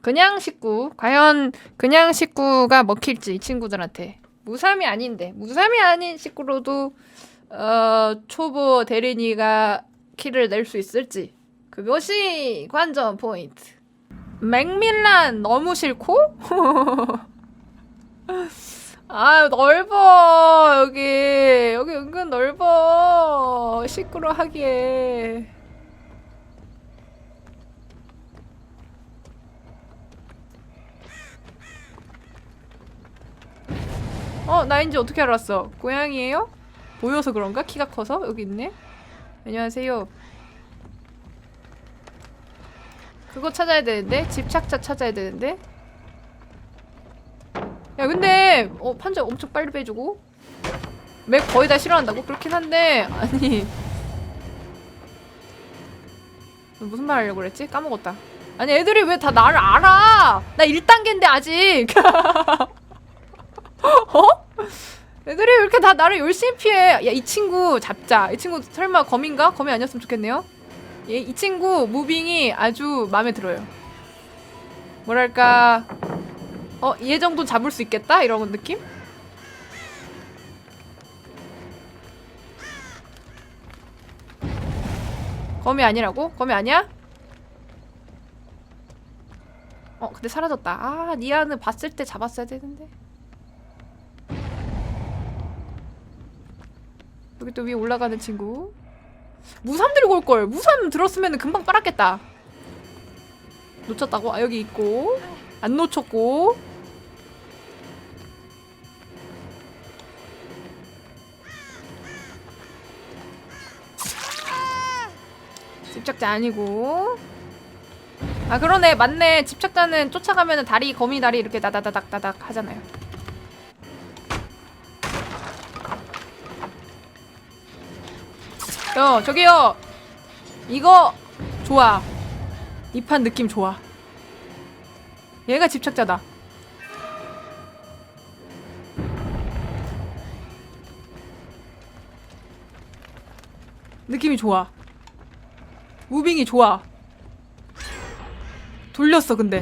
그냥 식구. 과연 그냥 식구가 먹힐지 이 친구들한테. 무삼이 아닌데 무삼이 아닌 식구로도 어, 초보 대리니가 키를 낼 수 있을지 그것이 관전 포인트. 맥밀란 너무 싫고? 아 넓어 여기 여기 은근 넓어 시끄러 하기에 어 나인지 어떻게 알았어 고양이에요? 보여서 그런가? 키가 커서? 여기 있네 안녕하세요 그거 찾아야 되는데 집착자 찾아야 되는데 야 근데 어 판자 엄청 빨리 빼주고 맥 거의 다 싫어한다고? 그렇긴 한데 아니 무슨 말 하려고 그랬지? 까먹었다 아니 애들이 왜 다 나를 알아 나 1단계인데 아직 어? 애들이 왜 이렇게 다 나를 열심히 피해 야 이 친구 잡자 이 친구 설마 거민가? 거미 아니었으면 좋겠네요 얘, 이 친구 무빙이 아주 마음에 들어요 뭐랄까 어, 얘 정도 잡을 수 있겠다? 이런 느낌? 거미 아니라고? 거미 아니야? 어, 근데 사라졌다. 아, 니아는 봤을 때 잡았어야 되는데. 여기 또 위에 올라가는 친구. 무삼 들고 올 걸. 무삼 들었으면 금방 빨았겠다. 놓쳤다고? 아, 여기 있고. 안 놓쳤고. 집착자 아니고. 아 그러네 맞네 집착자는 쫓아가면은 다리 거미 다리 이렇게 다다다닥다닥 하잖아요. 요 저기요. 이거 좋아. 이 판 느낌 좋아. 얘가 집착자다. 느낌이 좋아. 무빙이 좋아. 돌렸어 근데.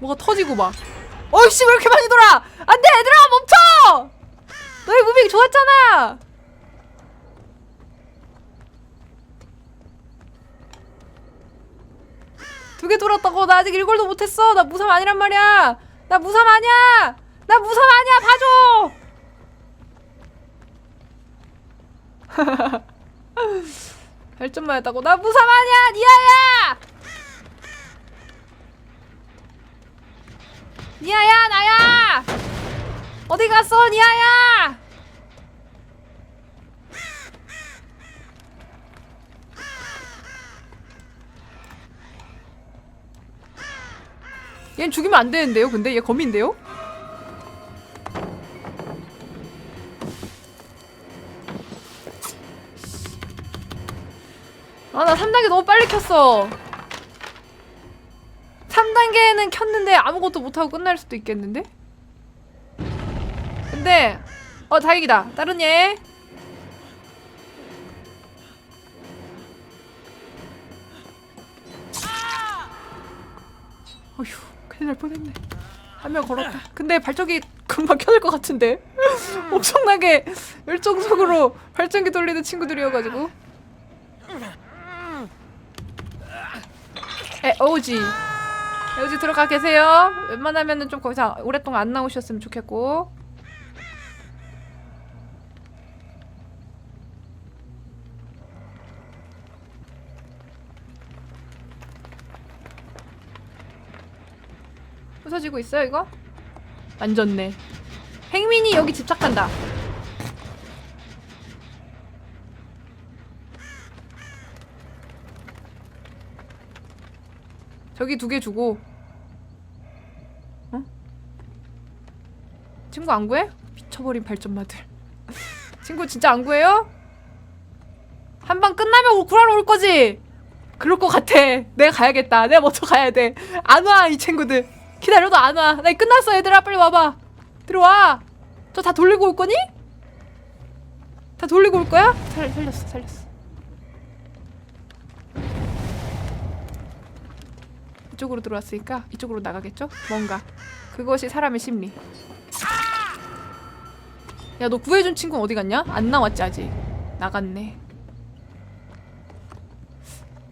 뭐가 터지고 막. 어이씨 왜 이렇게 많이 돌아? 안돼 얘들아 멈춰! 너의 무빙 좋았잖아 두 개 돌았다고 나 아직 일골도 못했어. 나 무삼 아니란 말이야. 나 무삼 아니야. 나 무삼 아니야. 봐줘. 발전만 했다고. 나 무삼 아니야. 니아야. 니아야. 나야. 어디 갔어? 니아야 얜 죽이면 안 되는데요 근데? 얘 거미인데요? 아 나 3단계 너무 빨리 켰어. 3단계는 켰는데 아무것도 못하고 끝날 수도 있겠는데? 근데 어 다행이다. 다른 얘 어휴 큰일 날 뻔했네. 한 명 걸었다. 근데 발전기 금방 켜질 것 같은데? 엄청나게 열정적으로 발전기 돌리는 친구들이어가지고. 에 오지. 오지 들어가 계세요. 웬만하면은 좀 거기서 오랫동안 안 나오셨으면 좋겠고 부서지고 있어요 이거? 안 좋네 행민이 여기 집착한다 저기 두 개 주고 어? 친구 안 구해? 미쳐버린 발전마들 친구 진짜 안 구해요? 한 방 끝나면 구하러 올 거지? 그럴 것 같아 내가 가야겠다 내가 먼저 가야 돼 안 와 이 친구들 기다려도 안 와. 나 끝났어, 얘들아. 빨리 와봐. 들어와. 저 다 돌리고 올 거니? 다 돌리고 올 거야? 살, 살렸어, 살렸어. 이쪽으로 들어왔으니까 이쪽으로 나가겠죠? 뭔가 그것이 사람의 심리 야 너 구해준 친구는 어디 갔냐? 안 나왔지 아직 나갔네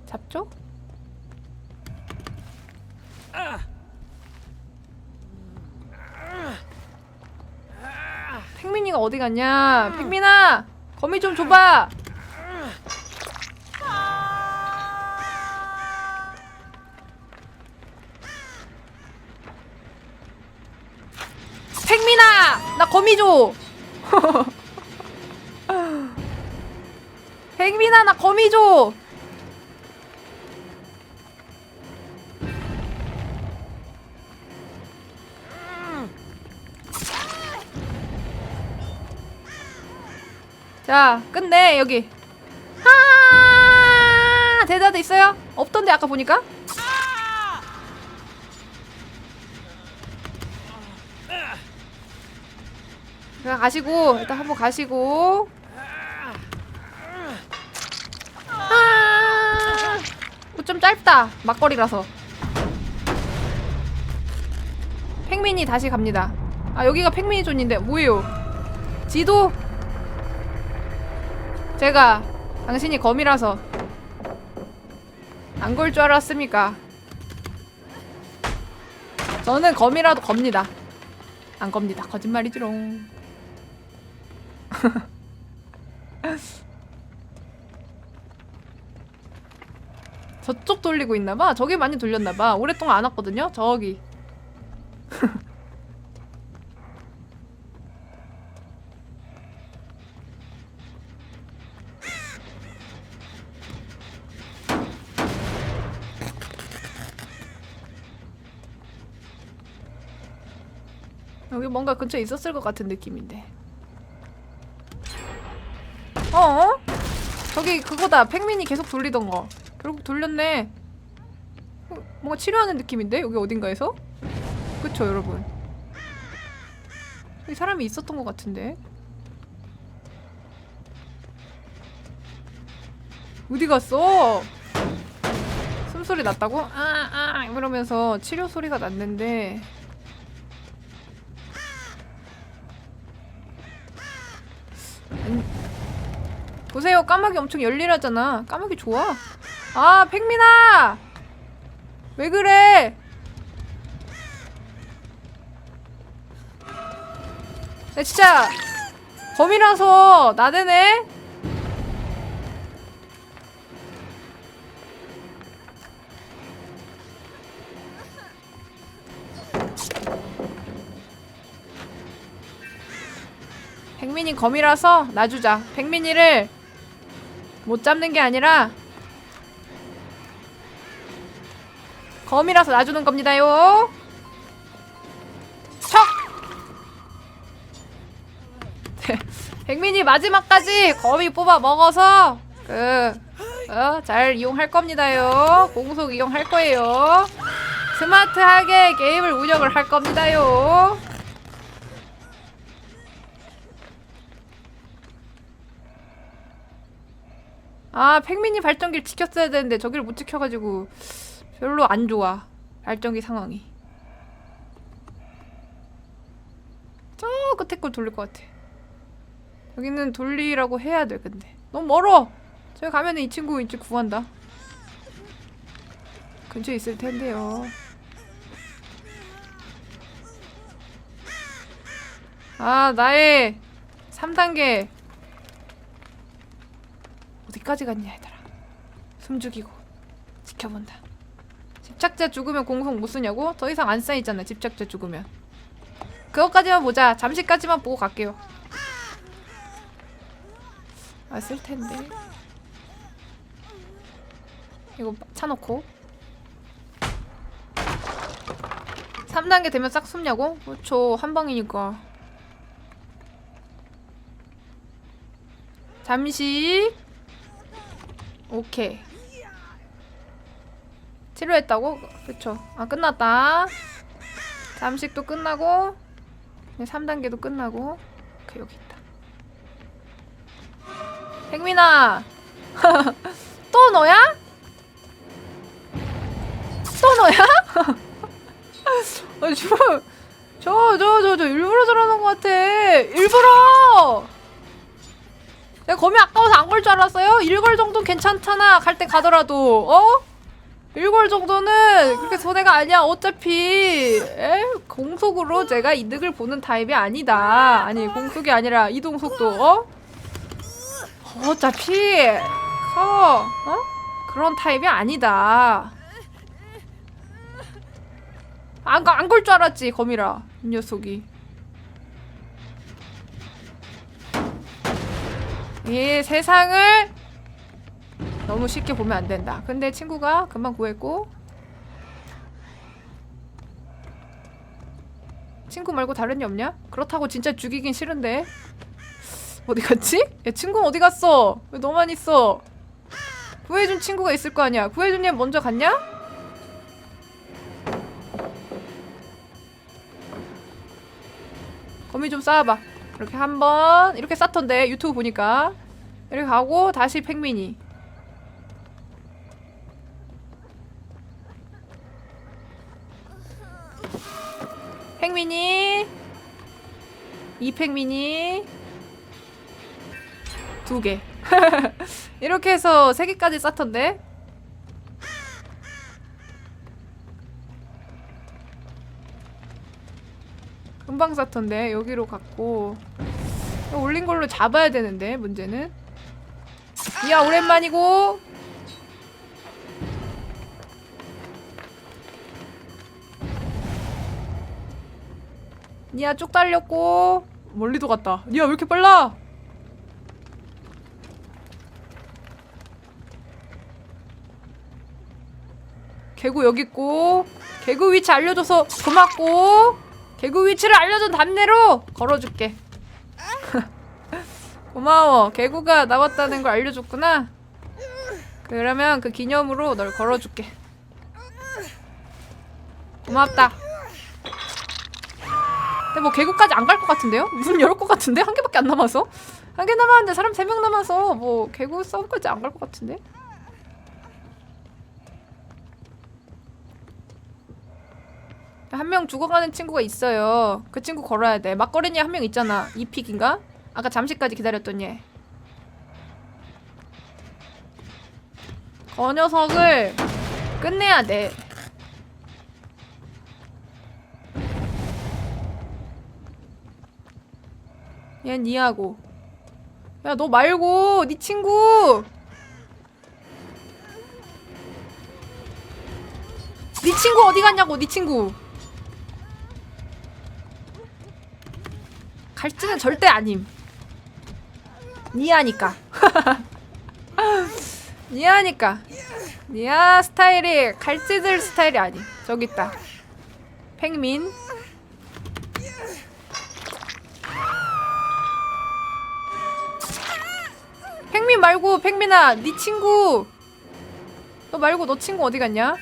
잡죠? 팽민이가 어디 갔냐? 팽민아! 거미 좀 줘봐! 팽민아! 나 거미 줘! 팽민아 나 거미 줘! 자 끝내 여기. 하! 대다드 있어요? 없던데 아까 보니까? 자 가시고 일단 한번 가시고. 아, 좀 짧다 막거리라서. 팽민이 다시 갑니다. 아 여기가 팽민이 존인데 뭐예요? 지도 제가 당신이 검이라서 안 걸 줄 알았습니까? 저는 검이라도 겁니다. 안 겁니다. 거짓말이지롱. 저쪽 돌리고 있나봐. 저기 많이 돌렸나봐. 오랫동안 안 왔거든요. 저기. 여기 뭔가 근처에 있었을 것 같은 느낌인데. 어? 저기 그거다. 팽민이 계속 돌리던 거. 결국 돌렸네. 어, 뭔가 치료하는 느낌인데? 여기 어딘가에서? 그쵸, 여러분? 여기 사람이 있었던 것 같은데? 어디 갔어? 숨소리 났다고? 아, 아, 이러면서 치료 소리가 났는데 보세요. 까마귀 엄청 열일하잖아. 까마귀 좋아. 아 팽민아! 왜 그래? 나 진짜 범이라서 나대네. 백민이 검이라서 놔주자. 백민이를 못 잡는 게 아니라 검이라서 놔주는 겁니다요. 척! 백민이 마지막까지 거미 뽑아 먹어서 그, 어, 잘 이용할 겁니다요. 공속 이용할 거예요. 스마트하게 게임을 운영을 할 겁니다요. 아, 팽민이 발전기를 지켰어야 되는데 저기를 못 지켜가지고 별로 안 좋아. 발전기 상황이. 저 끝에 걸 돌릴 것 같아. 여기는 돌리라고 해야 돼, 근데. 너무 멀어! 저기 가면은 이 친구 이제 구한다. 근처에 있을 텐데요. 아, 나의 3단계 어디까지 갔냐 얘들아. 숨죽이고 지켜본다. 집착자 죽으면 공속 못 쓰냐고? 더 이상 안 쌓이잖아 집착자 죽으면. 그것까지만 보자. 잠시까지만 보고 갈게요. 아 쓸텐데. 이거 차놓고. 3단계 되면 싹 숨냐고? 그렇죠. 한 방이니까. 잠시 오케이. 치료했다고? 그쵸. 아, 끝났다. 잠식도 끝나고, 3단계도 끝나고, 오케이, 여기 있다. 백민아! 또 너야? 또 너야? 아니 저저 저 저 일부러 저러는 것 같아 일부러 줄 알았어요? 일걸 정도는 괜찮잖아 갈 때 가더라도 어? 일걸 정도는 그렇게 손해가 아니야 어차피 에? 공속으로 제가 이득을 보는 타입이 아니다 아니 공속이 아니라 이동 속도 어? 어차피 커 어? 그런 타입이 아니다 안걸 줄 알았지 거미라 이 녀석이 이 세상을 너무 쉽게 보면 안 된다. 근데 친구가 금방 구했고 친구 말고 다른 애 없냐? 그렇다고 진짜 죽이긴 싫은데 어디 갔지? 야 친구 어디 갔어? 왜 너만 있어? 구해준 친구가 있을 거 아니야. 구해준 얘 먼저 갔냐? 거미 좀 쌓아봐. 이렇게 한번 이렇게 쌓던데 유튜브 보니까 이렇게 가고 다시 팽민이 팽민이 이 팽민이 두 개. 이렇게 해서 세 개까지 쌓던데. 금방 쌓던데 여기로 갔고. 올린 걸로 잡아야 되는데 문제는. 야 오랜만이고. 니야 쭉 달렸고. 멀리도 갔다. 니야 왜 이렇게 빨라? 개구 여기 있고. 개구 위치 알려줘서 고맙고 개구 위치를 알려준 답례로 걸어줄게 고마워 개구가 나왔다는 걸 알려줬구나 그러면 그 기념으로 널 걸어줄게 고맙다 근데 뭐 개구까지 안 갈 것 같은데요? 문 열을 것 같은데? 한 개밖에 안 남아서? 한 개 남았는데 사람 세 명 남아서 뭐 개구 싸움까지 안 갈 것 같은데? 한 명 죽어가는 친구가 있어요. 그 친구 걸어야 돼. 막걸리니 한 명 있잖아. 이 픽인가? 아까 잠시까지 기다렸던 얘. 그 녀석을 끝내야 돼. 얘 니하고. 야, 너 말고, 네 친구! 네 친구 어디 갔냐고, 네 친구! 갈지는 절대 아님. 니아니까. 니아니까. 니아 스타일이 갈지들 스타일이 아니. 저기 있다. 팽민. 팽민 말고 팽민아, 네 친구. 너 말고 너 친구 어디 갔냐?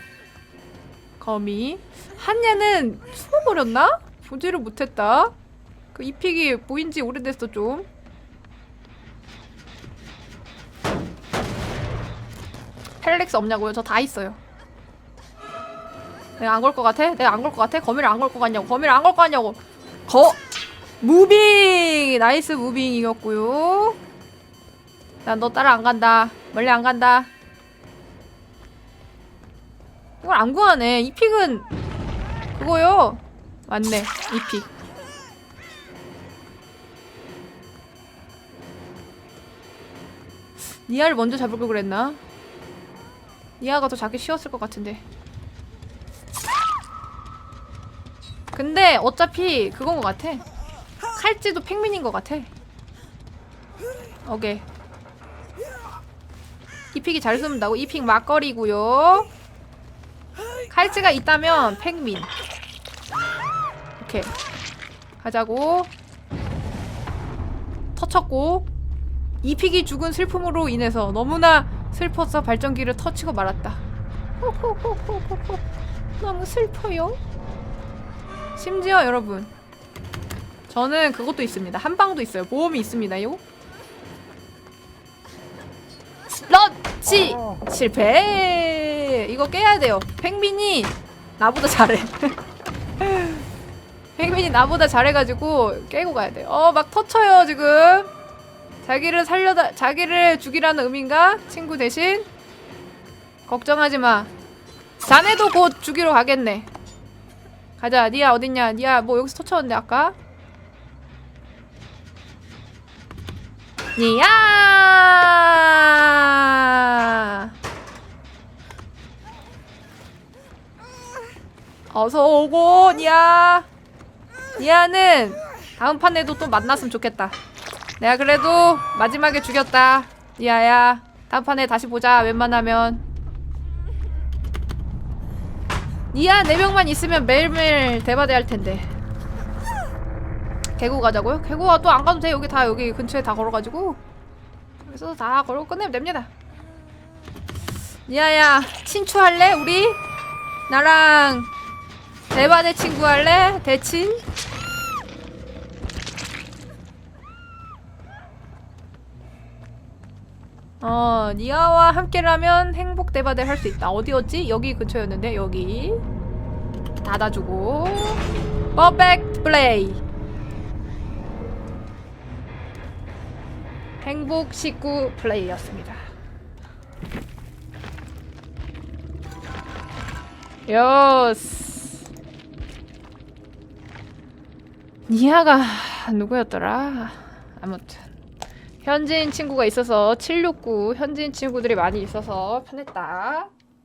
거미. 한 얘는 숨어버렸나? 보지를 못했다. 그 이 픽이 보인 지 오래됐어 좀. 펠렉스 없냐고요? 저 다 있어요. 내가 안 걸 것 같아? 내가 안 걸 것 같아? 거미를 안 걸 것 같냐고? 거미를 안 걸 것 같냐고? 거 무빙 나이스 무빙 이겼고요. 난 너 따라 안 간다. 멀리 안 간다. 이걸 안 구하네. 이 픽은 그거요. 맞네. 이 픽. 니아를 먼저 잡을 걸 그랬나? 니아가 더 잡기 쉬웠을 것 같은데. 근데 어차피 그건 것 같아. 칼찌도 팽민인 것 같아. 오케이. 이 픽이 잘 숨는다고? 이 픽 막걸리고요. 칼찌가 있다면 팽민. 오케이. 가자고. 터쳤고. 이픽이 죽은 슬픔으로 인해서 너무나 슬퍼서 발전기를 터치고 말았다. 호호호호호호. 너무 슬퍼요. 심지어 여러분, 저는 그것도 있습니다. 한방도 있어요. 보험이 있습니다요. 런치 실패. 이거 깨야 돼요. 펭귄이 나보다 잘해. 펭귄이 나보다 잘해가지고 깨고 가야 돼. 어, 막 터쳐요 지금. 자기를 살려다 자기를 죽이라는 의미인가? 친구 대신 걱정하지 마. 자네도 곧 죽이러 가겠네. 가자, 니야 어딨냐? 니야 뭐 여기서 터쳤는데 아까? 니야! 어서 오고, 니야! 니아는 다음 판에도 또 만났으면 좋겠다. 내가 그래도 마지막에 죽였다. 니아야. 다음 판에 다시 보자. 웬만하면. 니아 네 명만 있으면 매일매일 대바대 할 텐데. 개구 가자고요? 개구가 또 안 가도 돼. 여기 다 여기 근처에 다 걸어가지고. 그래서 다 걸어 끝내면 됩니다. 니아야 친추할래? 우리 나랑 대바대 친구 할래? 대친? 어, 니아와 함께라면 행복 대바대 할 수 있다. 어디였지? 여기 근처였는데 여기 닫아주고 퍼펙트 플레이. 행복 식구 플레이였습니다. 요스. 니아가 누구였더라? 아무튼 현지인 친구가 있어서 769 현지인 친구들이 많이 있어서 편했다.